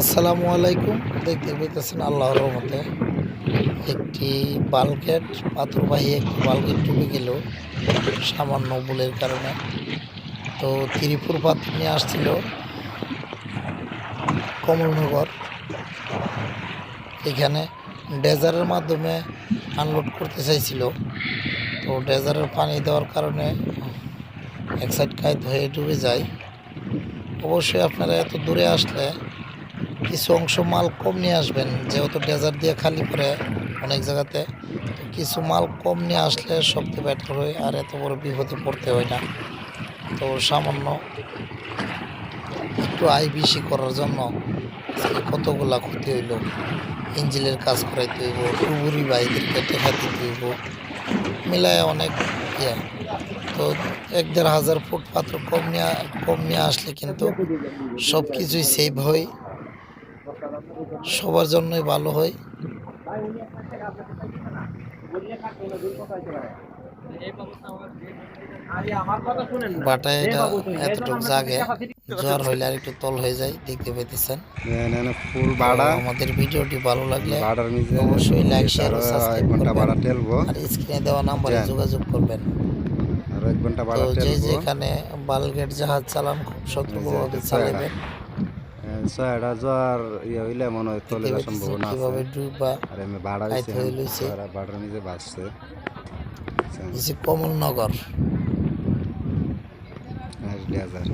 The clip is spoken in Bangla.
আসসালামু আলাইকুম। দেখতে পেতেছেন আল্লাহর রহমতে একটি বালকেট পাথরবাহী একটি বালকেট ডুবে গেল, সামান্য ভুলের কারণে। তো ত্রিপুর পাথর নিয়ে আসছিল কমলনগর। এখানে ডেজারের মাধ্যমে আনলোড করতে চাইছিল। তো ডেজারের পানি দেওয়ার কারণে এক সাইড কায়দ হয়ে ডুবে যায়। অবশ্যই আপনারা এত দূরে আসলে কিছু অংশ মাল কম নিয়ে আসবেন, যেহেতু ডেজার্ট দিয়ে খালি করে অনেক জায়গাতে কিছু মাল কম নিয়ে আসলে সবচেয়ে বেটার হয়, আর এত বড় বিপদে পড়তে হয় না। তো সামান্য একটু আয় বেশি করার জন্য কতগুলা ক্ষতি হইল ইঞ্জিনের কাজ করাইতে হইব টুবুরি ভাইদেরকে টেকা দিতে হইব, মিলায় অনেক ইয়ে। তো এক দেড় হাজার ফুট পাত্র কম নিয়ে কম নিয়ে আসলে কিন্তু সব কিছুই সেভ হয়। সবার জন্যই ভালো হয়। এটা একটু তল হয়ে যায়, দেখতে পেতেছেন ফুল আমাদের ভিডিওটি ভালো লাগলে অবশ্যই আর স্ক্রিনে দেওয়া। যোগাযোগ করবেন। যেখানে বালগেট জাহাজ চালান, খুব সতর্কভাবে চালাবেন ছয়টা জ্বর ইয়ে হইলে মনে হয় তলে সম্ভাবনা কীভাবে ডুবা আর এমনি। বাড়ার নিচে বাঁচছে। কমলনগর। ডেজার